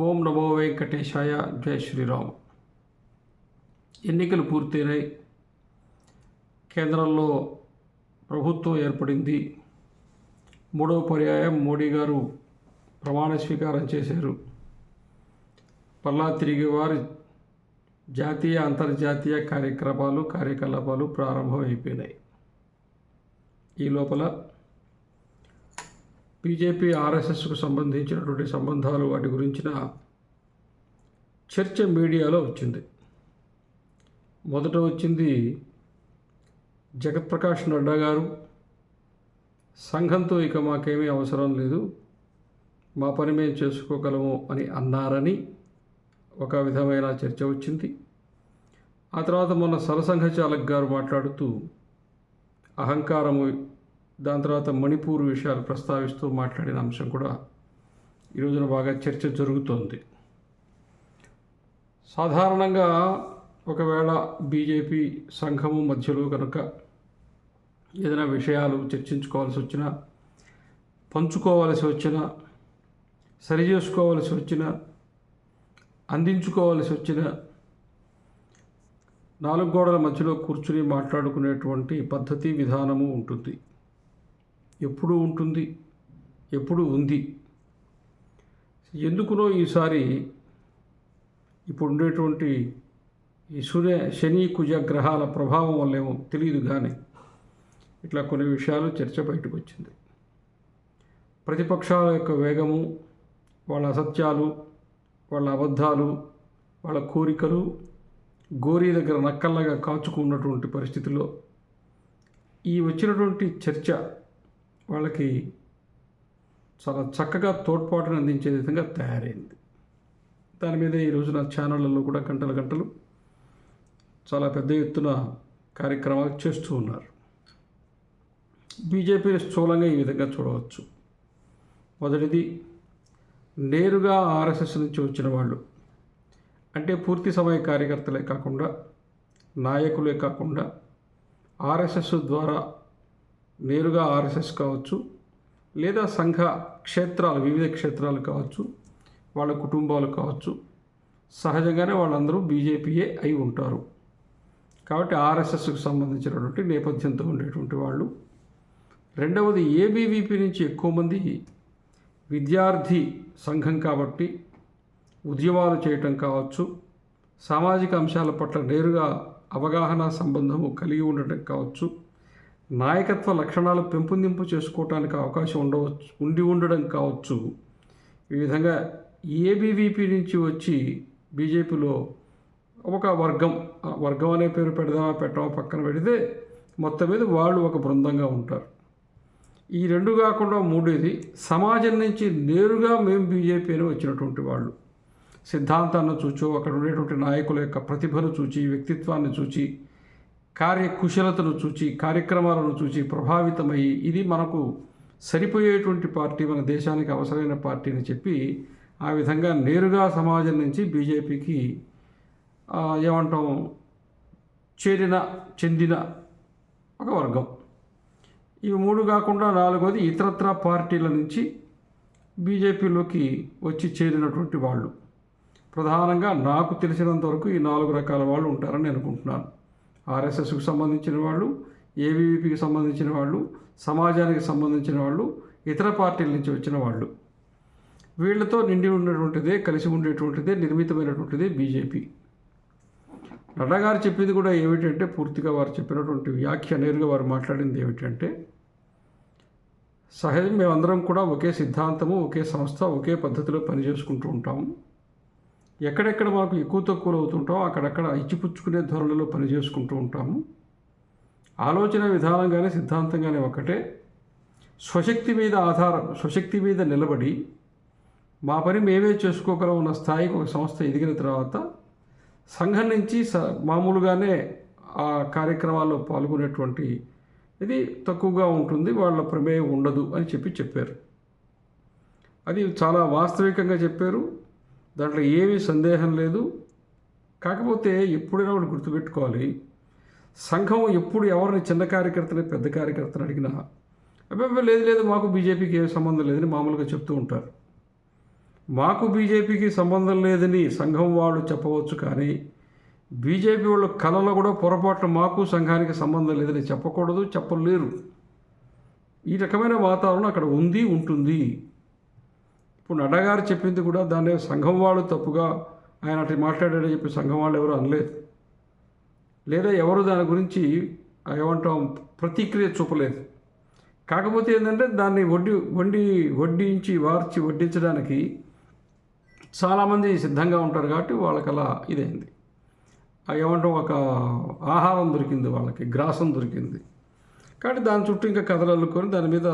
ఓం నమో వెంకటేశాయ జై శ్రీరామ్. ఎన్నికలు పూర్తయినాయి. కేంద్రంలో ప్రభుత్వం ఏర్పడింది. మూడవ పర్యాయం మోడీ గారు ప్రమాణ స్వీకారం చేశారు. పల్లా తిరిగి వారి జాతీయ అంతర్జాతీయ కార్యక్రమాలు కార్యకలాపాలు ప్రారంభమైపోయినాయి. ఈ లోపల బీజేపీ ఆర్ఎస్ఎస్కు సంబంధించినటువంటి సంబంధాలు వాటి గురించిన చర్చ మీడియాలో వచ్చింది. మొదట వచ్చింది జగత్ప్రకాష్ నడ్డా గారు. సంఘంతో ఇక మాకేమీ అవసరం లేదు. మా పని మేము చేసుకోగలము అని అన్నారని ఒక విధమైన చర్చ వచ్చింది. ఆ తర్వాత మొన్న సరసంఘ చాలక్ గారు మాట్లాడుతూ అహంకారము దాని తర్వాత మణిపూర్ విషయాలు ప్రస్తావిస్తూ మాట్లాడిన అంశం కూడా ఈ రోజున బాగా చర్చ జరుగుతోంది. సాధారణంగా ఒకవేళ బీజేపీ సంఘము మధ్యలో కనుక ఏదైనా విషయాలు చర్చించుకోవాల్సి వచ్చినా పంచుకోవాల్సి వచ్చినా సరి చేసుకోవాల్సి వచ్చినా అందించుకోవాల్సి వచ్చినా నాలుగు గోడల మధ్యలో కూర్చుని మాట్లాడుకునేటువంటి పద్ధతి విధానము ఉంటుంది. ఎప్పుడు ఉంటుంది ఎప్పుడు ఉంది. ఎందుకునో ఈసారి ఇప్పుడు ఉండేటువంటి ఈ సూర్య శని కుజ గ్రహాల ప్రభావం వల్లేమో తెలియదు కానీ ఇట్లా కొన్ని విషయాలు చర్చ బయటకు వచ్చింది. ప్రతిపక్షాల యొక్క వేగము వాళ్ళ అసత్యాలు వాళ్ళ అబద్ధాలు వాళ్ళ కోరికలు గోరీ దగ్గర నక్కల్లాగా కాచుకున్నటువంటి పరిస్థితిలో ఈ వచ్చినటువంటి చర్చ వాళ్ళకి చాలా చక్కగా తోడ్పాటును అందించే విధంగా తయారైంది. దాని మీద ఈ రోజున ఛానళ్ళలో కూడా గంటల గంటలు చాలా పెద్ద ఎత్తున కార్యక్రమాలు చేస్తూ ఉన్నారు. బీజేపీని స్థూలంగా ఈ విధంగా చూడవచ్చు. మొదటిది నేరుగా ఆర్ఎస్ఎస్ నుంచి వచ్చిన వాళ్ళు అంటే పూర్తి సమయ కార్యకర్తలే కాకుండా నాయకులే కాకుండా ఆర్ఎస్ఎస్ ద్వారా నేరుగా ఆర్ఎస్ఎస్ కావచ్చు లేదా సంఘ క్షేత్రాలు వివిధ క్షేత్రాలు కావచ్చు వాళ్ళ కుటుంబాలు కావచ్చు సహజంగానే వాళ్ళందరూ బీజేపీయే అయి ఉంటారు. కాబట్టి ఆర్ఎస్ఎస్కు సంబంధించినటువంటి నేపథ్యంతో ఉండేటువంటి వాళ్ళు. రెండవది ఏబీవీపీ నుంచి ఎక్కువ మంది విద్యార్థి సంఘం కాబట్టి ఉద్యమాలు చేయటం కావచ్చు సామాజిక అంశాల పట్ల నేరుగా అవగాహన సంబంధము కలిగి ఉండటం కావచ్చు నాయకత్వ లక్షణాలు పెంపొందింపు చేసుకోవటానికి అవకాశం ఉండవచ్చు ఉండి ఉండడం కావచ్చు. ఈ విధంగా ఏబీవీపీ నుంచి వచ్చి బీజేపీలో ఒక వర్గం ఆ వర్గం అనే పేరు పెడదామా పెట్టామా పక్కన పెడితే మొత్తం మీద వాళ్ళు ఒక బృందంగా ఉంటారు. ఈ రెండు కాకుండా మూడేది సమాజం నుంచి నేరుగా మేము బీజేపీ అని వచ్చినటువంటి వాళ్ళు. సిద్ధాంతాన్ని చూచో అక్కడ ఉండేటువంటి నాయకుల యొక్క ప్రతిభను చూచి వ్యక్తిత్వాన్ని చూచి కార్యకుశలతను చూచి కార్యక్రమాలను చూచి ప్రభావితమయ్యి ఇది మనకు సరిపోయేటువంటి పార్టీ మన దేశానికి అవసరమైన పార్టీ అని చెప్పి ఆ విధంగా నేరుగా సమాజం నుంచి బీజేపీకి ఏమంటాం చేరిన చెందిన ఒక వర్గం. ఇవి మూడు కాకుండా నాలుగోది ఇతరత్ర పార్టీల నుంచి బీజేపీలోకి వచ్చి చేరినటువంటి వాళ్ళు. ప్రధానంగా నాకు తెలిసినంతవరకు ఈ నాలుగు రకాల వాళ్ళు ఉంటారని అనుకుంటున్నాను. ఆర్ఎస్ఎస్కు సంబంధించిన వాళ్ళు ఏబీవీపీకి సంబంధించిన వాళ్ళు సమాజానికి సంబంధించిన వాళ్ళు ఇతర పార్టీల నుంచి వచ్చిన వాళ్ళు. వీళ్ళతో నిండి ఉండేటువంటిదే కలిసి ఉండేటువంటిదే నిర్మితమైనటువంటిదే బీజేపీ. నడ్డా గారు చెప్పింది కూడా ఏమిటంటే పూర్తిగా వారు చెప్పినటువంటి వ్యాఖ్య నేరుగా వారు మాట్లాడింది ఏమిటంటే సహజం మేమందరం కూడా ఒకే సిద్ధాంతము ఒకే సంస్థ ఒకే పద్ధతిలో పనిచేసుకుంటూ ఉంటాము. ఎక్కడెక్కడ మనకు ఎక్కువ తక్కువలు అవుతుంటో అక్కడక్కడ ఇచ్చిపుచ్చుకునే ధోరణిలో పనిచేసుకుంటూ ఉంటాము. ఆలోచన విధానం కానీ సిద్ధాంతం కానీ ఒకటే. స్వశక్తి మీద ఆధారం స్వశక్తి మీద నిలబడి మా పని మేమే చేసుకోగలం ఉన్న స్థాయికి ఒక సంస్థ ఎదిగిన తర్వాత సంఘం నుంచి స మామూలుగానే ఆ కార్యక్రమాల్లో పాల్గొనేటువంటి ఇది తక్కువగా ఉంటుంది వాళ్ళ ప్రమేయం ఉండదు అని చెప్పి చెప్పారు. అది చాలా వాస్తవికంగా చెప్పారు. దాంట్లో ఏమీ సందేహం లేదు. కాకపోతే ఎప్పుడైనా వాళ్ళు గుర్తుపెట్టుకోవాలి. సంఘం ఎప్పుడు ఎవరిని చిన్న కార్యకర్తని పెద్ద కార్యకర్తని అడిగినా అబ్బాయి లేదు లేదు మాకు బీజేపీకి ఏ సంబంధం లేదని మామూలుగా చెప్తూ ఉంటారు. మాకు బీజేపీకి సంబంధం లేదని సంఘం వాళ్ళు చెప్పవచ్చు కానీ బీజేపీ వాళ్ళు కళలో కూడా పొరపాటున మాకు సంఘానికి సంబంధం లేదని చెప్పకూడదు చెప్పలేరు. ఈ రకమైన వాతావరణం అక్కడ ఉంది ఉంటుంది. ఇప్పుడు నడ్డగారు చెప్పింది కూడా దాన్ని సంఘం వాళ్ళు తప్పుగా ఆయన అటు మాట్లాడాడని చెప్పి సంఘం వాళ్ళు ఎవరు అనలేదు. లేదా ఎవరు దాని గురించి ఏమంటాం ప్రతిక్రియ చూపలేదు. కాకపోతే ఏంటంటే దాన్ని వడ్డీ వండి వడ్డించి వార్చి వడ్డించడానికి చాలామంది సిద్ధంగా ఉంటారు కాబట్టి వాళ్ళకి అలా ఇదైంది. ఏమంటాం ఒక ఆహారం దొరికింది వాళ్ళకి గ్రాసం దొరికింది. కాబట్టి దాని చుట్టూ ఇంకా కథలు అల్లుకొని దాని మీద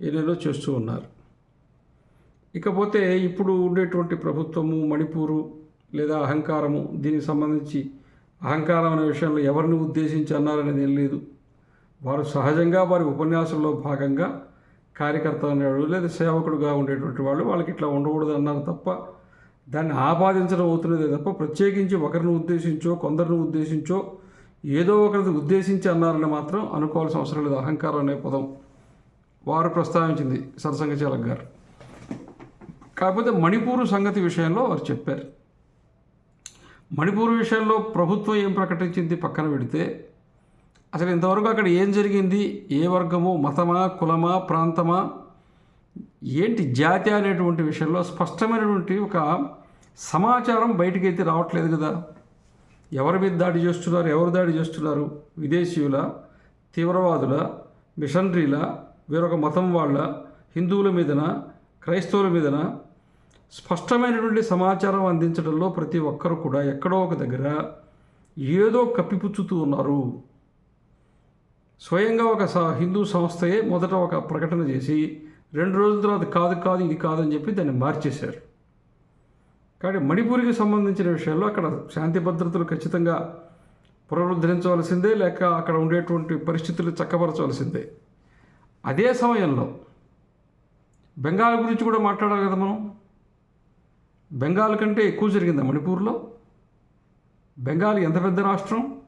ఎన్నెన్నో చేస్తూ ఉన్నారు. ఇకపోతే ఇప్పుడు ఉండేటువంటి ప్రభుత్వము మణిపూరు లేదా అహంకారము దీనికి సంబంధించి అహంకారం అనే విషయంలో ఎవరిని ఉద్దేశించి అన్నారనేది ఏం లేదు. వారు సహజంగా వారి ఉపన్యాసంలో భాగంగా కార్యకర్త అనేవాడు లేదా సేవకుడుగా ఉండేటువంటి వాళ్ళు వాళ్ళకి ఇట్లా ఉండకూడదు అన్నారు తప్ప దాన్ని ఆపాదించడం అవుతున్నదే తప్ప ప్రత్యేకించి ఒకరిని ఉద్దేశించో కొందరిని ఉద్దేశించో ఏదో ఒకరిని ఉద్దేశించి అన్నారని మాత్రం అనుకోవాల్సిన అవసరం లేదు. అహంకారం అనే పదం వారు ప్రస్తావించింది సరసంగచాలక్ గారు. కాకపోతే మణిపూర్ సంగతి విషయంలో వారు చెప్పారు. మణిపూర్ విషయంలో ప్రభుత్వం ఏం ప్రకటించింది పక్కన పెడితే అసలు ఇంతవరకు అక్కడ ఏం జరిగింది? ఏ వర్గము? మతమా? కులమా? ప్రాంతమా? ఏంటి జాతి అనేటువంటి విషయంలో స్పష్టమైనటువంటి ఒక సమాచారం బయటికి అయితే రావట్లేదు కదా. ఎవరి మీద దాడి చేస్తున్నారు? ఎవరు దాడి చేస్తున్నారు? విదేశీయుల తీవ్రవాదుల మిషనరీల వేరొక మతం వాళ్ళ హిందువుల మీదన? క్రైస్తవుల మీదన? స్పష్టమైనటువంటి సమాచారం అందించడంలో ప్రతి ఒక్కరు కూడా ఎక్కడో ఒక దగ్గర ఏదో కప్పిపుచ్చుతూ ఉన్నారు. స్వయంగా ఒక స- హిందూ సంస్థయే మొదట ఒక ప్రకటన చేసి రెండు రోజుల తర్వాత కాదు కాదు ఇది కాదని చెప్పి దాన్ని మార్చేశారు. కాబట్టి మణిపూర్కి సంబంధించిన విషయాల్లో అక్కడ శాంతి భద్రతలు ఖచ్చితంగా పునరుద్ధరించవలసిందే లేక అక్కడ ఉండేటువంటి పరిస్థితులు చక్కపరచవలసిందే. అదే సమయంలో బెంగాల్ గురించి కూడా మాట్లాడాలి కదా మనం? బెంగాల్ కంటే ఎక్కువ జరిగిందా మణిపూర్లో? బెంగాల్ ఎంత పెద్ద రాష్ట్రం?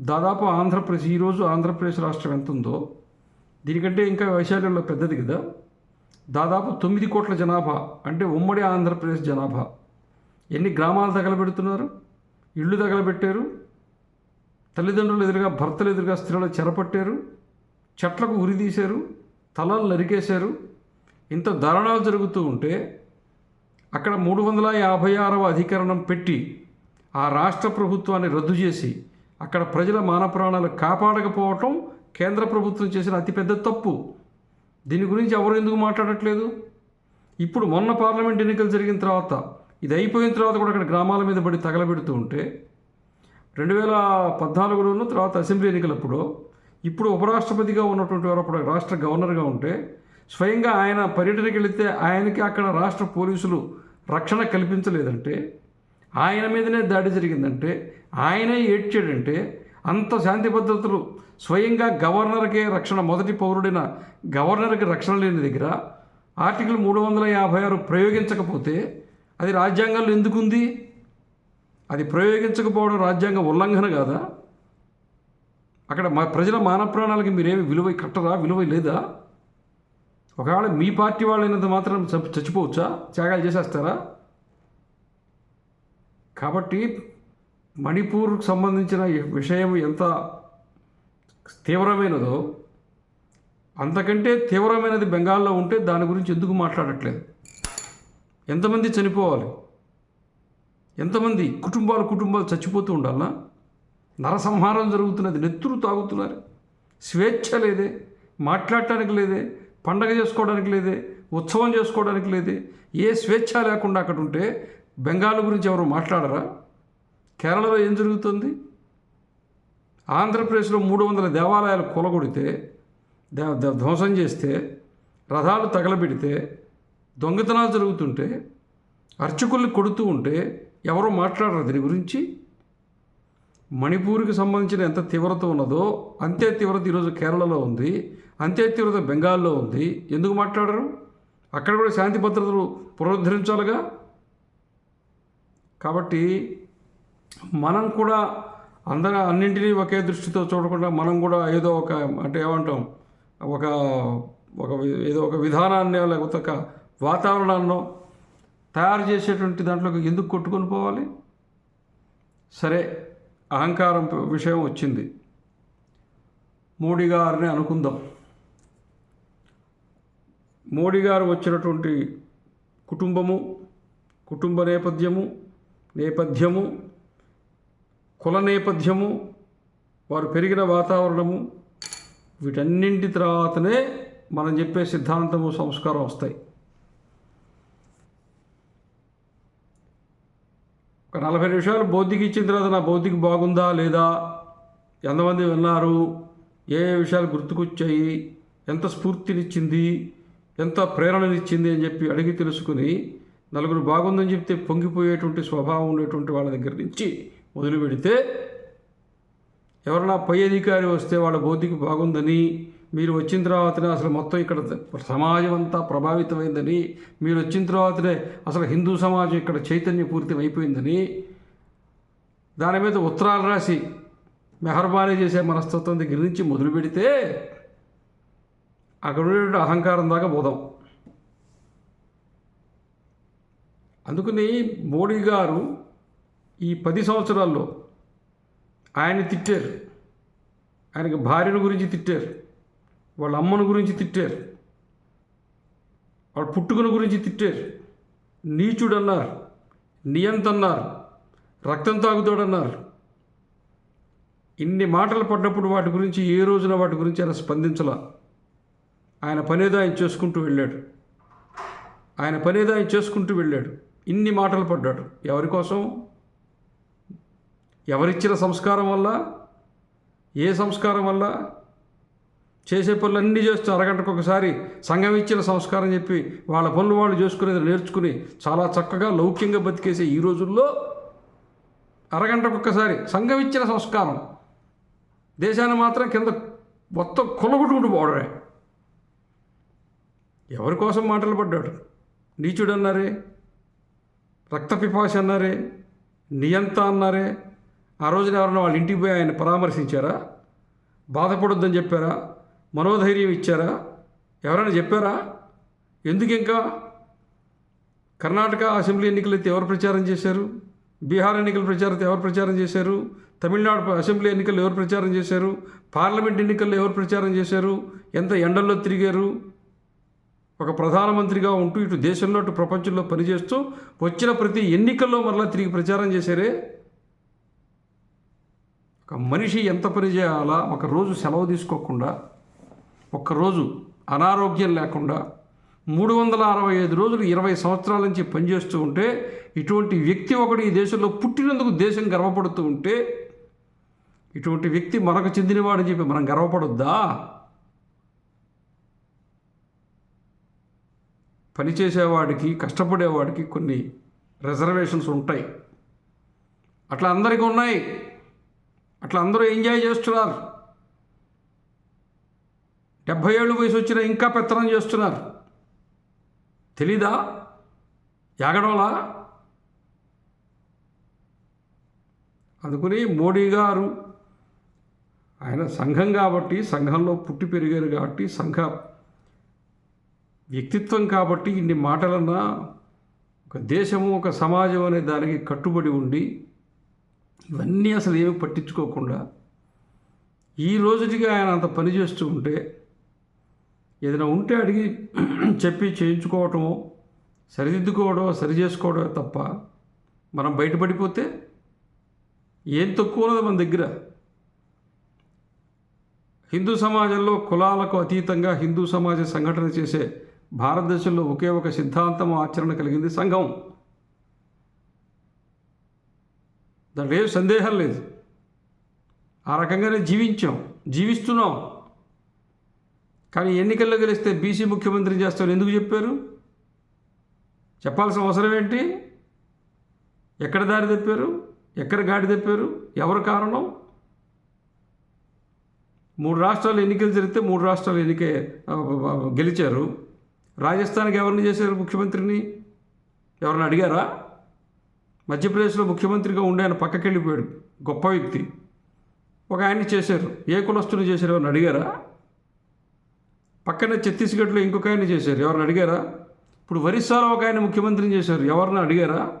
దాదాపు ఆంధ్రప్రదేశ్ ఈరోజు ఆంధ్రప్రదేశ్ రాష్ట్రం ఎంత ఉందో? దీనికంటే ఇంకా వైశాల్యంలో పెద్దది కదా? దాదాపు తొమ్మిది కోట్ల జనాభా అంటే ఉమ్మడి ఆంధ్రప్రదేశ్ జనాభా. ఎన్ని గ్రామాలు తగలబెడుతున్నారు? ఇళ్ళు తగలబెట్టారు? తల్లిదండ్రులు ఎదురుగా భర్తలు ఎదురుగా స్త్రీలు చెరపట్టారు? చెట్లకు ఉరి తీశారు? తలలు నరికేశారు? ఇంత దారుణాలు జరుగుతూ ఉంటే అక్కడ మూడు వందల యాభై ఆరవ అధికరణం పెట్టి ఆ రాష్ట్ర ప్రభుత్వాన్ని రద్దు చేసి అక్కడ ప్రజల మాన ప్రాణాలు కాపాడకపోవటం కేంద్ర ప్రభుత్వం చేసిన అతిపెద్ద తప్పు. దీని గురించి ఎవరు ఎందుకు మాట్లాడట్లేదు? ఇప్పుడు మొన్న పార్లమెంట్ ఎన్నికలు జరిగిన తర్వాత ఇది అయిపోయిన తర్వాత కూడా అక్కడ గ్రామాల మీద పడి తగలబెడుతూ ఉంటే రెండు వేల పద్నాలుగులోనూ తర్వాత అసెంబ్లీ ఎన్నికలప్పుడు ఇప్పుడు ఉపరాష్ట్రపతిగా ఉన్నటువంటి వారు అప్పుడు రాష్ట్ర గవర్నర్గా ఉంటే స్వయంగా ఆయన పర్యటనకి వెళితే ఆయనకి అక్కడ రాష్ట్ర పోలీసులు రక్షణ కల్పించలేదంటే ఆయన మీదనే దాడి జరిగిందంటే ఆయనే ఏడ్చాడంటే అంత శాంతి భద్రతలు స్వయంగా గవర్నర్కే రక్షణ మొదటి పౌరుడైన గవర్నర్కి రక్షణ లేని దగ్గర ఆర్టికల్ మూడు వందల యాభై ఆరు ప్రయోగించకపోతే అది రాజ్యాంగంలో ఎందుకుంది? అది ప్రయోగించకపోవడం రాజ్యాంగ ఉల్లంఘన కాదా? అక్కడ మా ప్రజల మాన ప్రాణాలకి మీరేమి విలువ కట్టరా? విలువ లేదా? ఒకవేళ మీ పార్టీ వాళ్ళైనంత మాత్రం చ- చచ్చిపోవచ్చా? త్యాగాలు చేసేస్తారా? కాబట్టి మణిపూర్కు సంబంధించిన విషయం ఎంత తీవ్రమైనదో అంతకంటే తీవ్రమైనది బెంగాల్లో ఉంటే దాని గురించి ఎందుకు మాట్లాడట్లేదు? ఎంతమంది చనిపోవాలి? ఎంతమంది కుటుంబాలు కుటుంబాలు చచ్చిపోతూ ఉండాలనా? నరసంహారం జరుగుతున్నది నెత్తురు తాగుతున్నారు. స్వేచ్ఛ లేదే మాట్లాడటానికి లేదే పండగ చేసుకోవడానికి లేదే ఉత్సవం చేసుకోవడానికి లేదే ఏ స్వేచ్ఛ లేకుండా అక్కడ ఉంటే బెంగాల్ గురించి ఎవరు మాట్లాడరా? కేరళలో ఏం జరుగుతుంది? ఆంధ్రప్రదేశ్లో మూడు వందల దేవాలయాలు కూలగొడితే ధ్వంసం చేస్తే రథాలు తగలబెడితే దొంగతనాలు జరుగుతుంటే అర్చకుల్ని కొడుతూ ఉంటే ఎవరో మాట్లాడరు దీని గురించి? మణిపూర్కి సంబంధించిన ఎంత తీవ్రత ఉన్నదో అంతే తీవ్రత ఈరోజు కేరళలో ఉంది. అంతే తీవ్రత బెంగాల్లో ఉంది. ఎందుకు మాట్లాడరు? అక్కడ కూడా శాంతి భద్రతలు పునరుద్ధరించాలిగా? కాబట్టి మనం కూడా అందరూ అన్నింటినీ ఒకే దృష్టితో చూడకుండా మనం కూడా ఏదో ఒక అంటే ఏమంటాం? ఒక ఒక ఏదో ఒక విధానాన్ని లేకపోతే ఒక వాతావరణాన్నో తయారు చేసేటువంటి దాంట్లోకి ఎందుకు కొట్టుకొని పోవాలి? సరే అహంకారం విషయం వచ్చింది. మోడీ గారిని అనుకుందాం. మోడీ గారు వచ్చినటువంటి కుటుంబము కుటుంబ నేపథ్యము నేపథ్యము కుల నేపథ్యము వారు పెరిగిన వాతావరణము వీటన్నింటి తర్వాతనే మనం చెప్పే సిద్ధాంతము సంస్కారం వస్తాయి. ఒక నలభై నిమిషాలు బౌద్ధికి ఇచ్చిన తర్వాత నా బౌద్ధికి బాగుందా లేదా? ఎంతమంది విన్నారు? ఏ ఏ విషయాలు గుర్తుకొచ్చాయి? ఎంత స్ఫూర్తినిచ్చింది? ఎంత ప్రేరణనిచ్చింది అని చెప్పి అడిగి తెలుసుకుని నలుగురు బాగుందని చెప్తే పొంగిపోయేటువంటి స్వభావం ఉండేటువంటి వాళ్ళ దగ్గర నుంచి మొదలు పెడితే ఎవరైనా పై అధికారి వస్తే వాళ్ళ బౌద్ధికి బాగుందని మీరు వచ్చిన తర్వాతనే అసలు మొత్తం ఇక్కడ సమాజం అంతా ప్రభావితమైందని మీరు వచ్చిన తర్వాతనే అసలు హిందూ సమాజం ఇక్కడ చైతన్యపూరితం అయిపోయిందని దాని మీద ఉత్తరాలు రాసి మెహర్బానీ చేసే మనస్తత్వం దగ్గర నుంచి మొదలు పెడితే అక్కడ ఉండేటువంటి అహంకారం దాకా పోదాం అందుకని మోడీ గారు ఈ పది సంవత్సరాల్లో ఆయన్ని తిట్టారు. ఆయనకి భార్యను గురించి తిట్టారు. వాళ్ళ అమ్మను గురించి తిట్టారు. వాళ్ళ పుట్టుకను గురించి తిట్టారు. నీచుడు అన్నారు నియంత అన్నారు రక్తం తాగుతాడన్నారు. ఇన్ని మాటలు పడ్డప్పుడు వాటి గురించి ఏ రోజున వాటి గురించి ఆయన స్పందించలా? ఆయన పనేదో ఆయన చేసుకుంటూ వెళ్ళాడు. ఆయన పనేదో ఆయన చేసుకుంటూ వెళ్ళాడు. ఇన్ని మాటలు పడ్డాడు. ఎవరి కోసం? ఎవరిచ్చిన సంస్కారం వల్ల? ఏ సంస్కారం వల్ల? చేసే పనులు అన్నీ చేస్తూ అరగంటకు ఒకసారి సంఘం ఇచ్చిన సంస్కారం చెప్పి వాళ్ళ పనులు వాళ్ళు చేసుకునేది నేర్చుకుని చాలా చక్కగా లౌక్యంగా బతికేసే ఈ రోజుల్లో అరగంటకు ఒక్కసారి సంఘం ఇచ్చిన సంస్కారం దేశాన్ని మాత్రం కింద మొత్తం కొలగొట్టుకుంటూ పోవడమే. ఎవరి కోసం మాటలు పడ్డాడు? నీచుడు అన్నారే? రక్త పిపాసి అన్నారే? నియంత అన్నారే? ఆ రోజున ఎవరైనా వాళ్ళ ఇంటికి పోయి ఆయన పరామర్శించారా? బాధపడొద్దని చెప్పారా? మనోధైర్యం ఇచ్చారా? ఎవరైనా చెప్పారా? ఎందుకు ఇంకా కర్ణాటక అసెంబ్లీ ఎన్నికలు అయితే ఎవరు ప్రచారం చేశారు? బీహార్ ఎన్నికల ప్రచారం ఎవరు ప్రచారం చేశారు? తమిళనాడు అసెంబ్లీ ఎన్నికలు ఎవరు ప్రచారం చేశారు? పార్లమెంట్ ఎన్నికల్లో ఎవరు ప్రచారం చేశారు? ఎంత ఎండల్లో తిరిగారు? ఒక ప్రధానమంత్రిగా ఉంటూ ఇటు దేశంలో అటు ప్రపంచంలో పనిచేస్తూ వచ్చిన ప్రతి ఎన్నికల్లో మరలా తిరిగి ప్రచారం చేశారే? ఒక మనిషి ఎంత పని చేయాలా? ఒక రోజు సెలవు తీసుకోకుండా ఒక్కరోజు అనారోగ్యం లేకుండా మూడు వందల అరవై ఐదు రోజులు ఇరవై సంవత్సరాల నుంచి పనిచేస్తూ ఉంటే ఇటువంటి వ్యక్తి ఒకడు ఈ దేశంలో పుట్టినందుకు దేశం గర్వపడుతూ ఉంటే ఇటువంటి వ్యక్తి మనకు చెందినవాడని చెప్పి మనం గర్వపడొద్దా? పనిచేసేవాడికి కష్టపడేవాడికి కొన్ని రిజర్వేషన్స్ ఉంటాయి. అట్లా అందరికీ ఉన్నాయి. అట్లా అందరూ ఎంజాయ్ చేస్తున్నారు. డెబ్భై ఏళ్ళు వయసు వచ్చిన ఇంకా పెత్తనం చేస్తున్నారు. తెలీదా? యాగడంలా అందుకని మోడీ గారు ఆయన సంఘం కాబట్టి సంఘంలో పుట్టి పెరిగారు కాబట్టి సంఘ వ్యక్తిత్వం కాబట్టి ఇన్ని మాటలన్నా ఒక దేశము ఒక సమాజం అనే దానికి కట్టుబడి ఉండి ఇవన్నీ అసలు ఏమి పట్టించుకోకుండా ఈ రోజుటికి ఆయన అంత పని చేస్తూ ఉంటే ఏదైనా ఉంటే అడిగి చెప్పి చేయించుకోవటమో సరిదిద్దుకోవడం సరి చేసుకోవడమే తప్ప మనం బయటపడిపోతే ఏం తక్కువ ఉన్నది మన దగ్గర? హిందూ సమాజంలో కులాలకు అతీతంగా హిందూ సమాజ సంఘటన చేసే భారతదేశంలో ఒకే ఒక సిద్ధాంతం ఆచరణ కలిగింది సంఘం. దాంట్లో ఏ సందేహం లేదు. ఆ రకంగానే జీవించాం జీవిస్తున్నాం. కానీ ఎన్నికల్లో గెలిస్తే బీసీ ముఖ్యమంత్రి చేస్తారు ఎందుకు చెప్పారు? చెప్పాల్సిన అవసరం ఏంటి? ఎక్కడ దారి తెప్పారు? ఎక్కడ గాడి తెప్పారు? ఎవరు కారణం? మూడు రాష్ట్రాలు ఎన్నికలు జరిగితే మూడు రాష్ట్రాలు ఎన్నిక గెలిచారు. రాజస్థాన్కి ఎవరిని చేశారు ముఖ్యమంత్రిని? ఎవరిని అడిగారా? మధ్యప్రదేశ్లో ముఖ్యమంత్రిగా ఉండే ఆయన పక్కకి వెళ్ళిపోయాడు గొప్ప వ్యక్తి. ఒక ఆయన్ని చేశారు. ఏ కులస్తుని చేశారు? ఎవరిని అడిగారా? పక్కనే ఛత్తీస్గఢ్లో ఇంకొక ఆయన చేశారు. ఎవరిని అడిగారా? ఇప్పుడు ఒరిస్సాలో ఒక ఆయన ముఖ్యమంత్రిని చేశారు. ఎవరిని అడిగారా?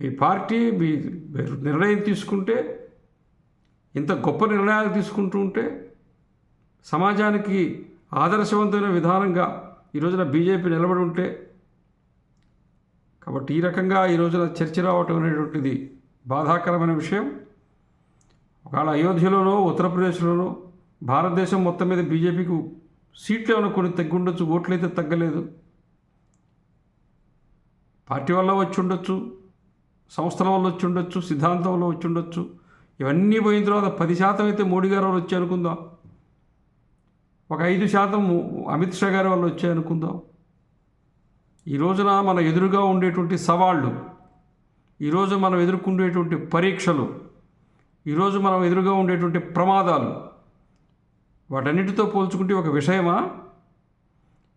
మీ పార్టీ మీ మీరు నిర్ణయం తీసుకుంటే ఇంత గొప్ప నిర్ణయాలు తీసుకుంటూ ఉంటే సమాజానికి ఆదర్శవంతమైన విధానంగా ఈ రోజున బీజేపీ నిలబడి ఉంటే కాబట్టి ఈ రకంగా ఈ రోజున చర్చ రావటం అనేటువంటిది బాధాకరమైన విషయం. ఒకవేళ అయోధ్యలోనో ఉత్తరప్రదేశ్లోనో భారతదేశం మొత్తం మీద బీజేపీకి సీట్లు ఏమైనా కొన్ని తగ్గుండొచ్చు ఓట్లయితే తగ్గలేదు. పార్టీ వల్ల వచ్చి ఉండొచ్చు సంస్థల వల్ల వచ్చి ఉండొచ్చు సిద్ధాంతం వల్ల వచ్చి ఉండొచ్చు. ఇవన్నీ పోయిన తర్వాత పది శాతం అయితే మోడీ గారు వల్ల వచ్చి అనుకుందాం. ఒక ఐదు శాతం అమిత్ షా గారి వల్ల వచ్చాయి అనుకుందాం. ఈ రోజున మన ఎదురుగా ఉండేటువంటి సవాళ్ళు ఈరోజు మనం ఎదుర్కొండేటువంటి పరీక్షలు ఈరోజు మనం ఎదురుగా ఉండేటువంటి ప్రమాదాలు వాటన్నిటితో పోల్చుకుంటే ఒక విషయమా?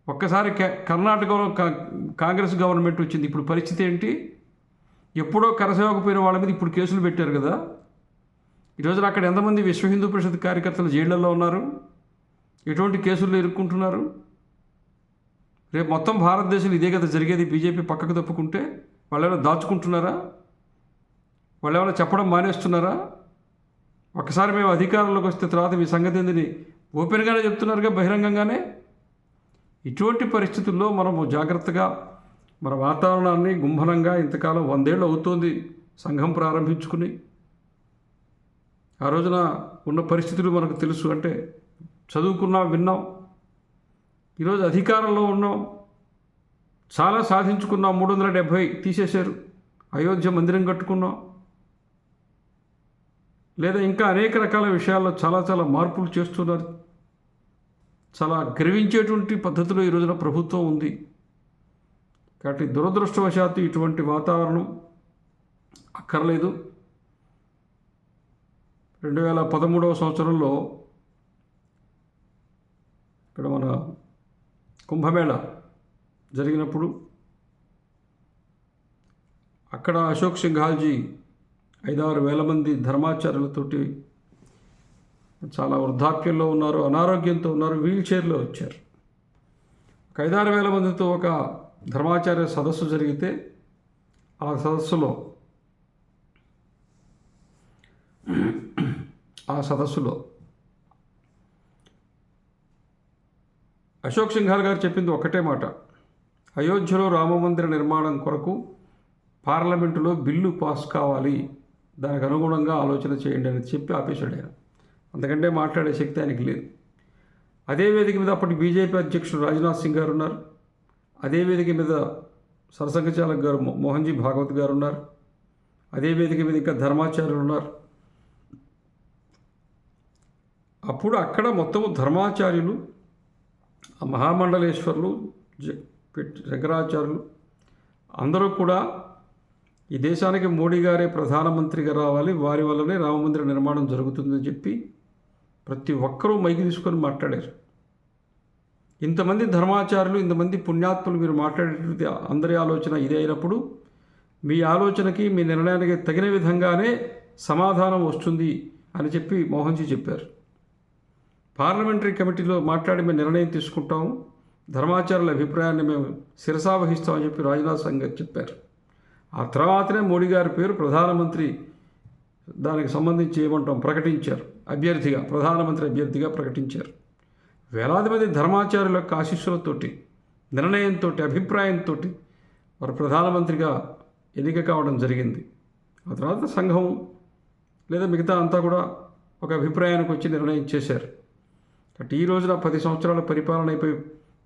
ఒక్కసారి కర్ణాటకలో కాంగ్రెస్ గవర్నమెంట్ వచ్చింది. ఇప్పుడు పరిస్థితి ఏంటి? ఎప్పుడో కరసేవకపోయిన వాళ్ళ మీద ఇప్పుడు కేసులు పెట్టారు కదా. ఈ రోజున అక్కడ ఎంతమంది విశ్వ హిందూ పరిషత్ కార్యకర్తలు జైళ్ళలో ఉన్నారు? ఎటువంటి కేసుల్లో ఇరుక్కుంటున్నారు? రేపు మొత్తం భారతదేశంలో ఇదే కదా జరిగేది? బీజేపీ పక్కకు తప్పుకుంటే వాళ్ళు ఏమైనా దాచుకుంటున్నారా? వాళ్ళు ఏమైనా చెప్పడం మానేస్తున్నారా? ఒకసారి మేము అధికారంలోకి వస్తే తర్వాత మీ సంగతి ఏందని ఓపెన్గానే చెప్తున్నారుగా బహిరంగంగానే? ఇటువంటి పరిస్థితుల్లో మనము జాగ్రత్తగా మన వాతావరణాన్ని గుంభనంగా ఇంతకాలం వందేళ్ళు అవుతోంది సంఘం ప్రారంభించుకుని. ఆ రోజున ఉన్న పరిస్థితులు మనకు తెలుసు అంటే చదువుకున్నాం విన్నాం. ఈరోజు అధికారంలో ఉన్నాం. చాలా సాధించుకున్నాం. మూడు వందల డెబ్భై తీసేశారు. అయోధ్య మందిరం కట్టుకున్నాం. లేదా ఇంకా అనేక రకాల విషయాల్లో చాలా చాలా మార్పులు చేస్తున్నారు. చాలా గర్వించేటువంటి పద్ధతిలో ఈ రోజున ప్రభుత్వం ఉంది. కాబట్టి దురదృష్టవశాత్తు ఇటువంటి వాతావరణం అక్కర్లేదు. రెండు వేల పదమూడవ సంవత్సరంలో ఇక్కడ మన కుంభమేళ జరిగినప్పుడు అక్కడ అశోక్ సింఘాల్జీ ఐదారు వేల మంది ధర్మాచార్యులతోటి చాలా వృద్ధాప్యంలో ఉన్నారు అనారోగ్యంతో ఉన్నారు వీల్ చైర్లో వచ్చారు. ఒక ఐదారు వేల మందితో ఒక ధర్మాచార్య సదస్సు జరిగితే ఆ సదస్సులో ఆ సదస్సులో అశోక్ సింఘాల్ గారు చెప్పింది ఒకటే మాట. అయోధ్యలో రామమందిర నిర్మాణం కొరకు పార్లమెంటులో బిల్లు పాస్ కావాలి. దానికి అనుగుణంగా ఆలోచన చేయండి అని చెప్పి ఆపేశాడు ఆయన. అంతకంటే మాట్లాడే శక్తి ఆయనకి లేదు. అదే వేదిక మీద అప్పటి బీజేపీ అధ్యక్షుడు రాజ్నాథ్ సింగ్ గారు ఉన్నారు. అదే వేదిక మీద సరసంఘచాలక్ గారు మోహన్జీ భాగవత్ గారు ఉన్నారు. అదే వేదిక మీద ఇంకా ధర్మాచార్యులు ఉన్నారు. అప్పుడు అక్కడ మొత్తము ధర్మాచార్యులు ఆ మహామండలేశ్వరులు జ- శంకరాచార్యులు అందరూ కూడా ఈ దేశానికి మోడీ గారే ప్రధానమంత్రిగా రావాలి వారి వల్లనే రామమందిర నిర్మాణం జరుగుతుందని చెప్పి ప్రతి ఒక్కరూ మైకి తీసుకొని మాట్లాడారు. ఇంతమంది ధర్మాచారులు ఇంతమంది పుణ్యాత్ములు మీరు మాట్లాడేటువంటి అందరి ఆలోచన ఇదే అయినప్పుడు మీ ఆలోచనకి మీ నిర్ణయానికి తగిన విధంగానే సమాధానం వస్తుంది అని చెప్పి మోహన్జీ చెప్పారు. పార్లమెంటరీ కమిటీలో మాట్లాడి మేము నిర్ణయం తీసుకుంటాము ధర్మాచారుల అభిప్రాయాన్ని మేము శిరసావహిస్తామని చెప్పి రాజ్నాథ్ సింగ్ గారు చెప్పారు. ఆ తర్వాతనే మోడీ గారి పేరు ప్రధానమంత్రి దానికి సంబంధించి ఏమంటాం ప్రకటించారు. అభ్యర్థిగా ప్రధానమంత్రి అభ్యర్థిగా ప్రకటించారు. వేలాది మంది ధర్మాచారుల యొక్క ఆశీస్సులతోటి నిర్ణయంతో అభిప్రాయంతో వారు ప్రధానమంత్రిగా ఎన్నిక కావడం జరిగింది. ఆ తర్వాత సంఘం లేదా మిగతా అంతా కూడా ఒక అభిప్రాయానికి వచ్చి నిర్ణయం చేశారు. కాబట్టి ఈ రోజున పది సంవత్సరాల పరిపాలన అయిపోయి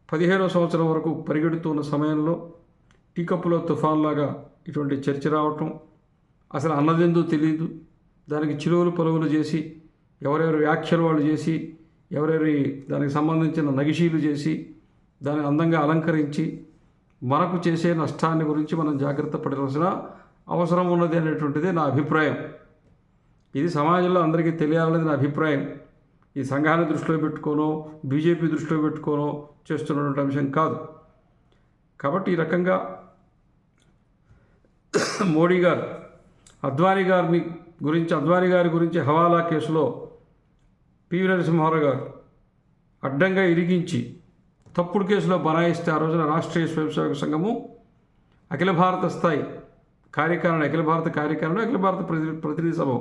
పదిహేనో సంవత్సరం వరకు పరిగెడుతున్న సమయంలో టీ కప్పులో తుఫాన్లాగా ఇటువంటి చర్చ రావటం అసలు అన్నదెందో తెలియదు దానికి చిలువలు పొలవులు చేసి ఎవరెవరి వ్యాఖ్యలు వాళ్ళు చేసి ఎవరెవరి దానికి సంబంధించిన నగిషీలు చేసి దాన్ని అందంగా అలంకరించి మనకు చేసే నష్టాన్ని గురించి మనం జాగ్రత్త పడాల్సిన అవసరం ఉన్నది అనేటువంటిది నా అభిప్రాయం. ఇది సమాజంలో అందరికీ తెలియాలనేది నా అభిప్రాయం. ఈ సంఘాన్ని దృష్టిలో పెట్టుకోనో బీజేపీ దృష్టిలో పెట్టుకోనో చేస్తున్నటువంటి అంశం కాదు. కాబట్టి ఈ రకంగా మోడీ గారు అద్వానీ గారిని గురించి అద్వానీ గారి గురించి హవాలా కేసులో పివి నరసింహారావు గారు అడ్డంగా ఇరిగించి తప్పుడు కేసులో బనాయిస్తే ఆ రోజున రాష్ట్రీయ స్వయంసేవక సంఘము అఖిల భారత స్థాయి కార్యకారణ అఖిల భారత కార్యకారణ అఖిల భారత ప్రతి ప్రతినిధి సభ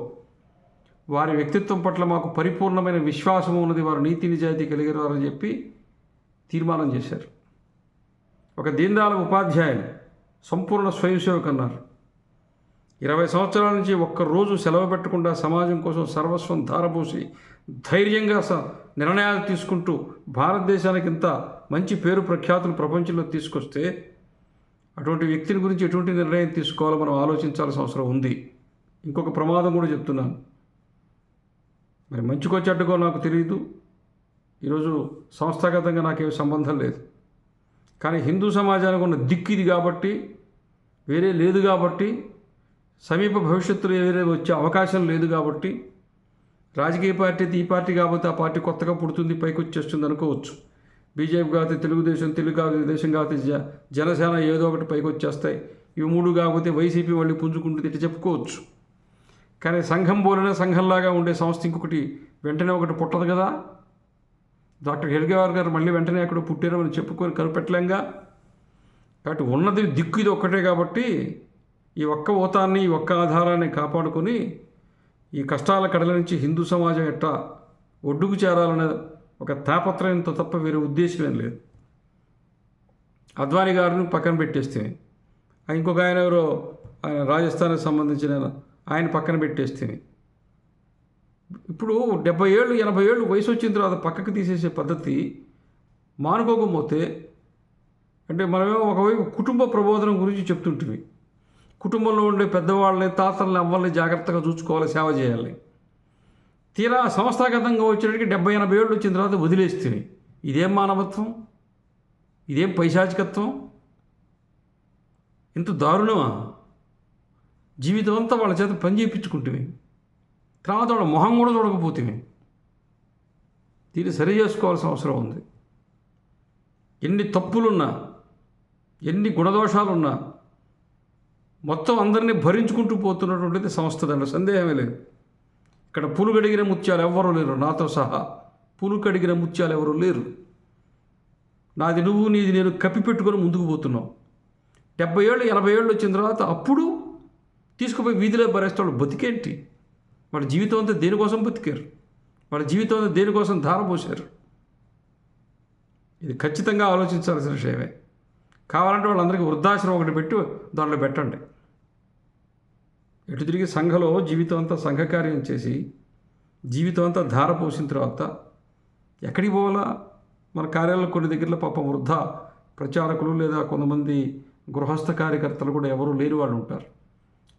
వారి వ్యక్తిత్వం పట్ల మాకు పరిపూర్ణమైన విశ్వాసం ఉన్నది వారు నీతి నిజాయితీ కలిగినారని చెప్పి తీర్మానం చేశారు. ఒక దీనదయాళ ఉపాధ్యాయులు సంపూర్ణ స్వయంసేవక్ అన్నారు ఇరవై సంవత్సరాల నుంచి ఒక్క రోజు సెలవు పెట్టకుండా సమాజం కోసం సర్వస్వం ధారపోసి ధైర్యంగా స నిర్ణయాలు తీసుకుంటూ భారతదేశానికి ఇంత మంచి పేరు ప్రఖ్యాతులు ప్రపంచంలో తీసుకొస్తే అటువంటి వ్యక్తిని గురించి ఎటువంటి నిర్ణయం తీసుకోవాలో మనం ఆలోచించాల్సిన అవసరం ఉంది. ఇంకొక ప్రమాదం కూడా చెప్తున్నాను. మరి మంచికో చెడ్డకో నాకు తెలియదు ఈరోజు సంస్థాగతంగా నాకేమి సంబంధం లేదు. కానీ హిందూ సమాజానికి ఉన్న దిక్కు ఇది కాబట్టి వేరే లేదు కాబట్టి సమీప భవిష్యత్తులో వేరే వచ్చే అవకాశం లేదు కాబట్టి రాజకీయ పార్టీ అయితే ఈ పార్టీ కాకపోతే ఆ పార్టీ కొత్తగా పుడుతుంది పైకి వచ్చేస్తుంది అనుకోవచ్చు. బీజేపీ కాకపోతే తెలుగుదేశం తెలుగు కాకపోతే దేశం కాకపోతే జ జనసేన ఏదో ఒకటి పైకి వచ్చేస్తాయి. ఇవి మూడు కాకపోతే వైసీపీ వాళ్ళు పుంజుకుంటుంది ఇట్లా చెప్పుకోవచ్చు. కానీ సంఘం పోలిన సంఘంలాగా ఉండే సంస్థ ఇంకొకటి వెంటనే ఒకటి పుట్టదు కదా? డాక్టర్ హెడ్గేవార్ గారు మళ్ళీ వెంటనే అక్కడ పుట్టారని చెప్పుకొని కనిపెట్టలేంగా? కాబట్టి ఉన్నది దిక్కు ఇది ఒక్కటే కాబట్టి ఈ ఒక్క ఓతాన్ని ఈ ఒక్క ఆధారాన్ని కాపాడుకొని ఈ కష్టాల కడల నుంచి హిందూ సమాజం ఎట్టా ఒడ్డుకు చేరాలనే ఒక తాపత్రయంతో తప్ప వేరే ఉద్దేశం ఏం లేదు. అద్వానీ గారిని పక్కన పెట్టేస్తే ఇంకొక ఆయన ఎవరో ఆయన రాజస్థాన్కి సంబంధించిన ఆయన, పక్కన పెట్టేస్తే ఇప్పుడు డెబ్బై ఏళ్ళు ఎనభై ఏళ్ళు వయసు వచ్చిన తర్వాత పక్కకు తీసేసే పద్ధతి మానుకోకపోతే అంటే మనమేమో ఒకవైపు కుటుంబ ప్రబోధనం గురించి చెప్తుంటివి కుటుంబంలో ఉండే పెద్దవాళ్ళని తాతల్ని అవ్వాలని జాగ్రత్తగా చూసుకోవాలి సేవ చేయాలి. తీరా సంస్థాగతంగా వచ్చేటికి డెబ్బై ఎనభై ఏళ్ళు వచ్చిన తర్వాత వదిలేస్తుంది ఇదేం మానవత్వం? ఇదేం పైశాచికత్వం? ఇంత దారుణమా? జీవితం అంతా వాళ్ళ చేత పని చేయించుకుంటుంది తర్వాత వాళ్ళ మొహం కూడా చూడకపోతుమే దీన్ని సరి చేసుకోవాల్సిన అవసరం ఉంది. ఎన్ని తప్పులున్నా ఎన్ని గుణదోషాలున్నా మొత్తం అందరినీ భరించుకుంటూ పోతున్నటువంటిది సంస్థ దాంట్లో. సందేహమే లేదు. ఇక్కడ పులు కడిగిన ముత్యాలు ఎవ్వరూ లేరు. నాతో సహా పులు కడిగిన ముత్యాలు ఎవరూ లేరు. నాది నువ్వు నీది నేను కప్పిపెట్టుకొని ముందుకు పోతున్నావు డెబ్బై ఏళ్ళు ఎనభై ఏళ్ళు వచ్చిన తర్వాత అప్పుడు తీసుకుపోయి వీధిలో భరేస్తే వాళ్ళు బతికేంటి? వాళ్ళ జీవితం అంతా దేనికోసం బతికారు? వాళ్ళ జీవితం అంతా దేనికోసం ధారపోసారు ఇది ఖచ్చితంగా ఆలోచించాల్సిన విషయమే. కావాలంటే వాళ్ళందరికీ వృద్ధాశ్రమం ఒకటి పెట్టి దాంట్లో పెట్టండి. ఎటు తిరిగి సంఘలో జీవితం అంతా సంఘకార్యం చేసి జీవితం అంతా ధార పోసిన తర్వాత ఎక్కడికి పోవాలా? మన కార్యాలయంలో కొన్ని దగ్గరలో పాపం వృద్ధ ప్రచారకులు లేదా కొంతమంది గృహస్థ కార్యకర్తలు కూడా ఎవరూ లేని వాళ్ళు ఉంటారు.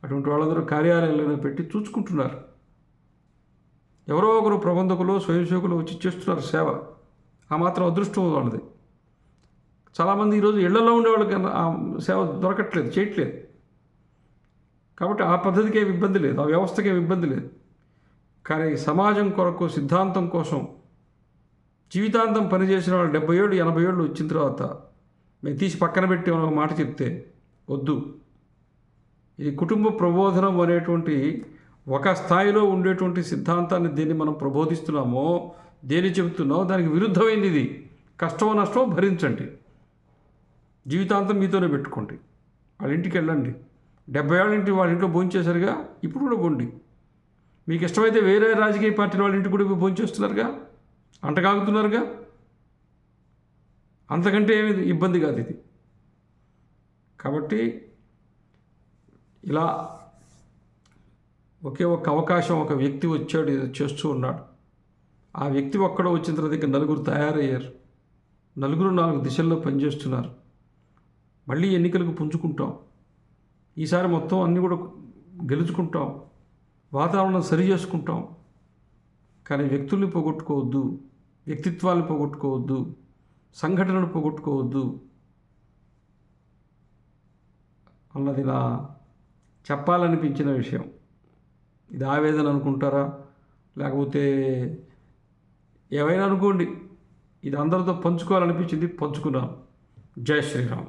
అటువంటి వాళ్ళందరూ కార్యాలయాలను పెట్టి చూసుకుంటున్నారు ఎవరో ఒకరు ప్రబంధకులు స్వయంసేవకులు వచ్చి చేస్తున్నారు సేవ. ఆ మాత్రం అదృష్టం వాళ్ళది. చాలామంది ఈరోజు ఇళ్ళలో ఉండేవాళ్ళకి ఆ సేవ దొరకట్లేదు చేయట్లేదు. కాబట్టి ఆ పద్ధతికి ఏమి ఇబ్బంది లేదు ఆ వ్యవస్థకి ఏమి ఇబ్బంది లేదు. కానీ సమాజం కొరకు సిద్ధాంతం కోసం జీవితాంతం పనిచేసిన వాళ్ళు డెబ్బై ఏళ్ళు ఎనభై ఏళ్ళు వచ్చిన తర్వాత మేము తీసి పక్కన పెట్టి ఒక మాట చెప్తే వద్దు. ఈ కుటుంబ ప్రబోధనం అనేటువంటి ఒక స్థాయిలో ఉండేటువంటి సిద్ధాంతాన్ని దేన్ని మనం ప్రబోధిస్తున్నామో దేని చెబుతున్నామో దానికి విరుద్ధమైంది ఇది. కష్టమో నష్టమో భరించండి. జీవితాంతం మీతోనే పెట్టుకోండి. వాళ్ళ ఇంటికి వెళ్ళండి. డెబ్బై ఏళ్ళ ఇంటి వాళ్ళ ఇంట్లో భోంచేశారుగా? ఇప్పుడు కూడా పోండి. మీకు ఇష్టమైతే వేరే రాజకీయ పార్టీల వాళ్ళ ఇంటికి కూడా భోంచేస్తున్నారుగా? అంటకాగుతున్నారుగా అంతకంటే ఏమి ఇబ్బంది కాదు ఇది. కాబట్టి ఇలా ఒకే ఒక అవకాశం ఒక వ్యక్తి వచ్చాడు చేస్తూ ఉన్నాడు. ఆ వ్యక్తి ఒక్కడో వచ్చిన తర్వాత ఇక నలుగురు తయారయ్యారు. నలుగురు నాలుగు దిశల్లో పనిచేస్తున్నారు. మళ్ళీ ఎన్నికలకు పుంజుకుంటాం. ఈసారి మొత్తం అన్నీ కూడా గెలుచుకుంటాం. వాతావరణం సరి చేసుకుంటాం. కానీ వ్యక్తుల్ని పోగొట్టుకోవద్దు. వ్యక్తిత్వాలను పోగొట్టుకోవద్దు. సంఘటనలు పోగొట్టుకోవద్దు. అన్నది నా చెప్పాలనిపించిన విషయం. ఇది ఆవేదన అనుకుంటారా? లేకపోతే ఏమైనా అనుకోండి ఇది అందరితో పంచుకోవాలనిపించింది పంచుకున్నాను. జై శ్రీరామ్.